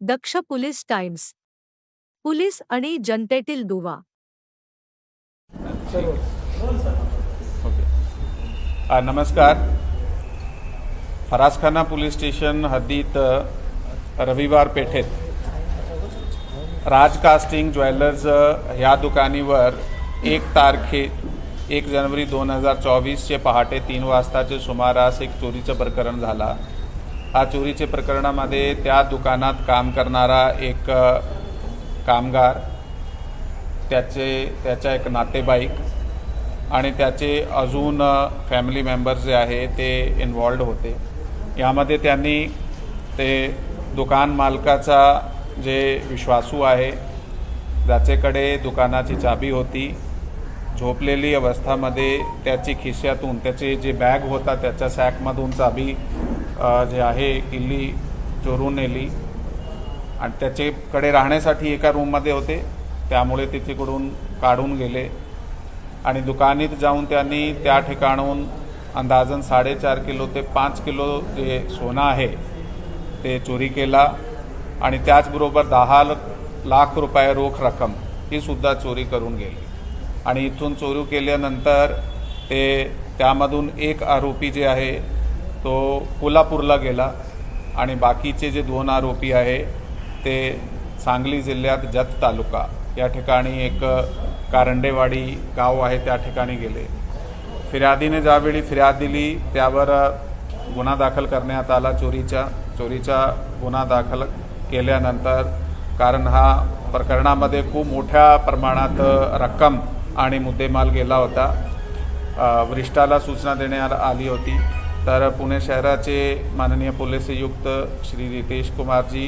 दक्ष police times police आणि जनतेतील दुवा. Okay. आ, नमस्कार. फरासखाना पोलीस स्टेशन हद्दीत रविवार पेठेत राज कास्टिंग ज्वेलर्स ह्या दुकानीवर एक तारखे एक जानेवारी दोन हजार चोवीसचे पहाटे तीन वाजताचे सुमारास एक चोरीचं प्रकरण झाला. हा चोरीच्या प्रकरणामध्ये त्या दुकानात काम करणारा एक कामगार त्याचे त्याचा एक नातेवाईक आणि त्याचे अजून फॅमिली मेंबर्स जे आहे ते इन्वॉल्ड होते. यामध्ये त्यांनी ते दुकान मालकाचा जे विश्वासू आहे ज्याचेकडे दुकानाची चाबी होती. झोपलेली अवस्थामध्ये त्याची खिश्यातून त्याचे जे बॅग होता त्याच्या सॅकमधून चाबी जे आहे किल्ली चोरून नेली. आणि त्याच्याकडे राहण्यासाठी एका रूममध्ये होते. त्यामुळे तिथेकडून काढून गेले. आणि दुकानीत जाऊन त्यांनी त्या ठिकाणून अंदाजन साडेचार किलो ते पाच किलो जे सोनं आहे ते चोरी केला. आणि त्याचबरोबर दहा लाख रुपये रोख रक्कम ही सुद्धा चोरी करून गेली. आणि इथून चोरी केल्यानंतर ते त्यामधून एक आरोपी जे आहे तो कोल्हापूरला गेला आणि बाकीचे जे दोन आरोपी आहे ते सांगली जिल्ह्यात जत तालुका या ठिकाणी एक कारंडेवाडी गाव आहे त्या ठिकाणी गेले. फिर्यादीने ज्यावेळी फिर्याद दिली त्यावर गुन्हा दाखल करण्यात आला चोरीचा चोरीचा गुन्हा दाखल केल्यानंतर कारण हा प्रकरणामध्ये खूप मोठ्या प्रमाणात रक्कम आणि मुद्देमाल गेला होता. वरिष्ठाला सूचना देण्यात आली होती. तर पुणे शहराचे माननीय पोलीस आयुक्त Shri Ritesh Kumarji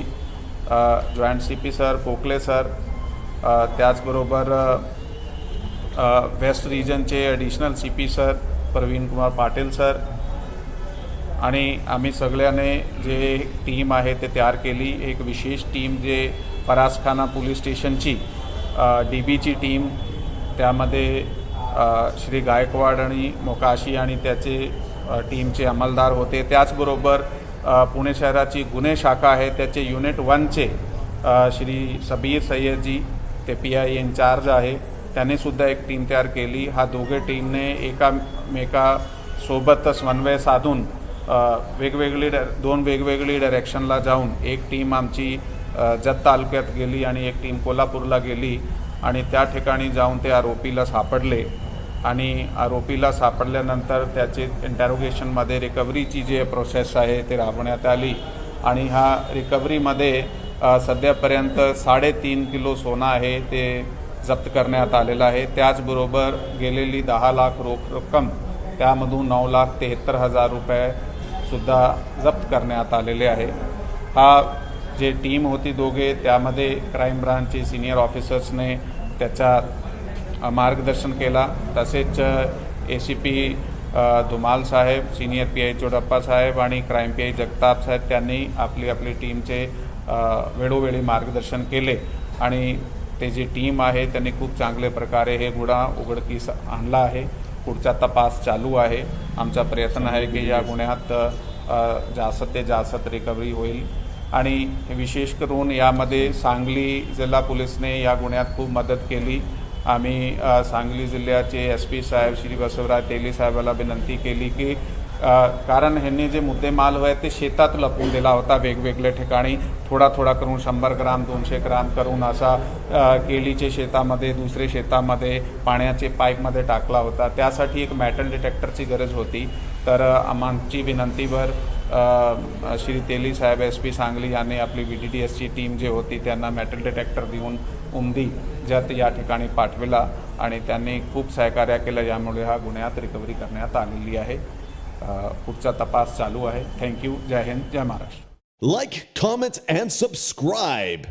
joint C P sir Pokle sir त्याचबरोबर west रिजनचे additional C P sir Pravin Kumar Patil sir आणि आम्ही सगळ्याने जे टीम आहे ते तयार केली. एक विशेष टीम जे फरासखाना पोलीस स्टेशनची डी बीची टीम त्यामध्ये श्री गायकवाड आणि मोकाशी आणि त्याचे टीमचे अंमलदार होते. त्याचबरोबर पुणे शहराची गुन्हे शाखा आहे. त्याचे युनिट वनचे श्री सबीर सय्यदजी ते पी आय इन्चार्ज आहे. त्यानेसुद्धा एक टीम तयार केली. हा दोघे टीमने एकामेकासोबत समन्वय साधून वेगवेगळी डा- दोन वेगवेगळी डायरेक्शनला जाऊन एक टीम आमची जत तालुक्यात गेली आणि एक टीम कोल्हापूरला गेली आणि त्या ठिकाणी जाऊन ते आरोपीला सापडले. आणि आरोपीला सापडल्यानंतर त्याचे इंटॅरोगेशनमध्ये रिकव्हरीची जे प्रोसेस आहे ते राबवण्यात आली. आणि ह्या रिकव्हरीमध्ये सध्यापर्यंत साडेतीन किलो सोनं आहे ते जप्त करण्यात आलेलं आहे. त्याचबरोबर गेलेली दहा लाख रोख रक्कम त्यामधून नऊ लाख तेहत्तर हजार रुपयेसुद्धा जप्त करण्यात आलेले आहे. हा जे टीम होती दोघे त्यामध्ये क्राईम ब्रांचचे सिनियर ऑफिसर्सने त्याच्या मार्गदर्शन केला. तसेच A C P Dhumal saheb senior P I Chodappa saheb आणि crime P I Jagtap saheb त्यांनी आपली आपली टीमचे वेळोवेळी मार्गदर्शन केले. आणि ते जी टीम आहे त्यांनी खूप चांगल्या प्रकारे हे गुन्हा उघडकीस आणला आहे. पुढचा तपास चालू आहे. आमचा प्रयत्न आहे की या गुन्ह्यात जास्त ते जास्त रिकव्हरी होईल. आणि विशेष करून यामध्ये सांगली जिल्हा पोलीसने या गुन्ह्यात खूप मदत केली. आम्ही सांगली जिल्ह्याचे एस पी साहेब श्री बसवराज तेली साहेबाला विनंती केली की कारण ह्यांनी जे मुद्देमाल होय ते शेतात लपवून दिला होता वेगवेगळ्या ठिकाणी. थोडा थोडा करून शंभर ग्राम दोनशे ग्राम करून असा केळीचे शेतामध्ये दुसरे शेतामध्ये पाण्याचे पाईपमध्ये टाकला होता. त्यासाठी एक मॅटल डिटेक्टरची गरज होती. तर आमची विनंतीवर श्री तेली साहेब एस पी सांगली यांनी आपली व्ही डी डी एसची टीम जी होती त्यांना मेटल डिटेक्टर देऊन उमदी जत या ठिकाणी पाठविला आणि त्यांनी खूप सहकार्य केलं. यामुळे हा गुन्ह्यात रिकव्हरी करण्यात आलेली आहे. पुढचा तपास चालू आहे. Thank you Jai Hind. Jai Maharashtra. Like comment and subscribe